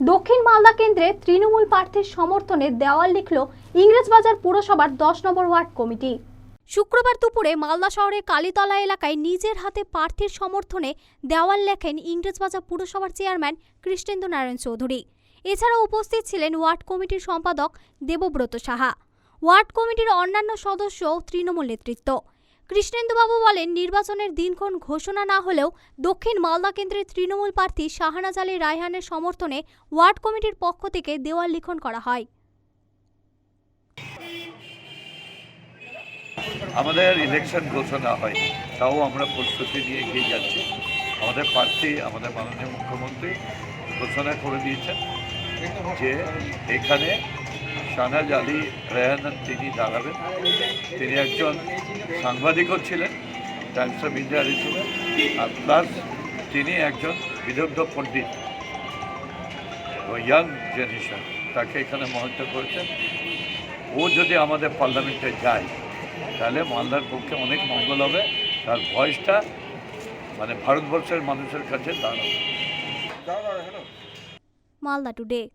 দক্ষিণ মালদা কেন্দ্রে তৃণমূল প্রার্থীর সমর্থনে দেওয়াল লিখল ইংরেজবাজার পুরসভার দশ নম্বর ওয়ার্ড কমিটি। শুক্রবার দুপুরে মালদা শহরের কালীতলা এলাকায় নিজের হাতে প্রার্থীর সমর্থনে দেওয়াল লেখেন ইংরেজবাজার পুরসভার চেয়ারম্যান কৃষ্ণেন্দু নারায়ণ চৌধুরী। এছাড়াও উপস্থিত ছিলেন ওয়ার্ড কমিটির সম্পাদক দেবব্রত সাহা। ওয়ার্ড কমিটির অন্যান্য সদস্য তৃণমূল নেতৃত্ব। কৃষ্ণেন্দুবাবু বলেন, নির্বাচনের দিনক্ষণ ঘোষণা না হলেও দক্ষিণ মালদা কেন্দ্রের তৃণমূল প্রার্থী শাহানাজ আলী রায়হানের সমর্থনে ওয়ার্ড কমিটির পক্ষ থেকে দেওয়াল লিখন করা হয়। আমাদের ইলেকশন ঘোষণা হয়নি, তাও আমরা প্রস্তুতি নিয়ে এগিয়ে যাচ্ছি। আমাদের প্রার্থী, আমাদের মাননীয় মুখ্যমন্ত্রী ঘোষণা করে দিয়েছেন যে এখানে শাহনাজ আলী রেহানান তিনি দাঁড়াবেন। তিনি একজন সাংবাদিকও ছিলেন, টাইমস অফ ইন্ডিয়ার হিসেবে আর প্লাস তিনি একজন বিদগ্ধ পণ্ডিত ও ইয়াং জেনারেশন, তাকে এখানে মহত্ব করেছেন। ও যদি আমাদের পার্লামেন্টে যায়, তাহলে মালদার পক্ষে অনেক মঙ্গল হবে, তার ভয়েসটা মানে ভারতবর্ষের মানুষের কাছে দাঁড়াবে। মালদা টুডে।